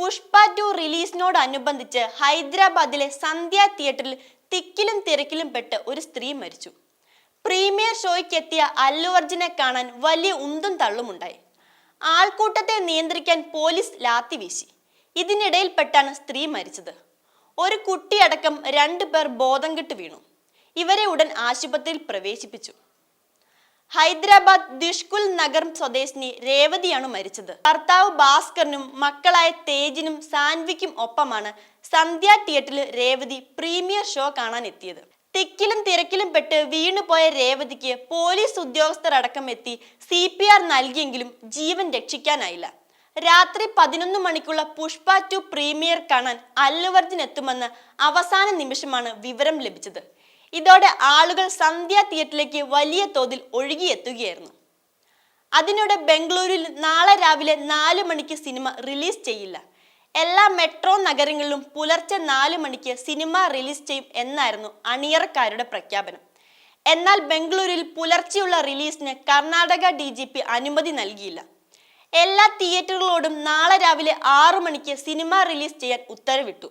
Pushpa to റിലീസിനോടനുബന്ധിച്ച് ഹൈദരാബാദിലെ സന്ധ്യ തിയേറ്ററിൽ തിക്കിലും തിരക്കിലും പെട്ട് ഒരു സ്ത്രീ മരിച്ചു. പ്രീമിയർ ഷോയ്ക്കെത്തിയ അല്ലു അർജുനെ കാണാൻ വലിയ ഉന്തും തള്ളുമുണ്ടായി. ആൾക്കൂട്ടത്തെ നിയന്ത്രിക്കാൻ പോലീസ് ലാത്തി വീശി. ഇതിനിടയിൽപ്പെട്ടാണ് സ്ത്രീ മരിച്ചത്. ഒരു കുട്ടിയടക്കം രണ്ടു പേർ ബോധം കെട്ട് വീണു. ഇവരെ ഉടൻ ആശുപത്രിയിൽ പ്രവേശിപ്പിച്ചു. ഹൈദരാബാദ് ദിഷ്കുൽ നഗർ സ്വദേശിനി രേവതിയാണ് മരിച്ചത്. ഭർത്താവ് ഭാസ്കറിനും മക്കളായ തേജിനും സാൻവിക്കും ഒപ്പമാണ് സന്ധ്യ തിയേറ്ററിൽ രേവതി പ്രീമിയർ ഷോ കാണാൻ എത്തിയത് തിക്കിലും തിരക്കിലും പെട്ട് വീണുപോയ രേവതിക്ക് പോലീസ് ഉദ്യോഗസ്ഥർ അടക്കം എത്തി സി പി ആർ നൽകിയെങ്കിലും ജീവൻ രക്ഷിക്കാനായില്ല. രാത്രി പതിനൊന്ന് മണിക്കുള്ള പുഷ്പ ടു പ്രീമിയർ കാണാൻ അല്ലുവർജിൻ എത്തുമെന്ന് അവസാന നിമിഷമാണ് വിവരം ലഭിച്ചത്. ഇതോടെ ആളുകൾ സന്ധ്യ തിയേറ്ററിലേക്ക് വലിയ തോതിൽ ഒഴുകിയെത്തുകയായിരുന്നു. അതിനിടെ ബംഗളൂരുവിൽ നാളെ രാവിലെ നാല് മണിക്ക് സിനിമ റിലീസ് ചെയ്യില്ല. എല്ലാ മെട്രോ നഗരങ്ങളിലും പുലർച്ചെ നാല് മണിക്ക് സിനിമ റിലീസ് ചെയ്യും എന്നായിരുന്നു അണിയറക്കാരുടെ പ്രഖ്യാപനം. എന്നാൽ ബംഗളൂരുവിൽ പുലർച്ചെയുള്ള റിലീസിന് കർണാടക ഡി ജി പി അനുമതി നൽകിയില്ല. എല്ലാ തിയേറ്ററുകളോടും നാളെ രാവിലെ ആറു മണിക്ക് സിനിമ റിലീസ് ചെയ്യാൻ ഉത്തരവിട്ടു.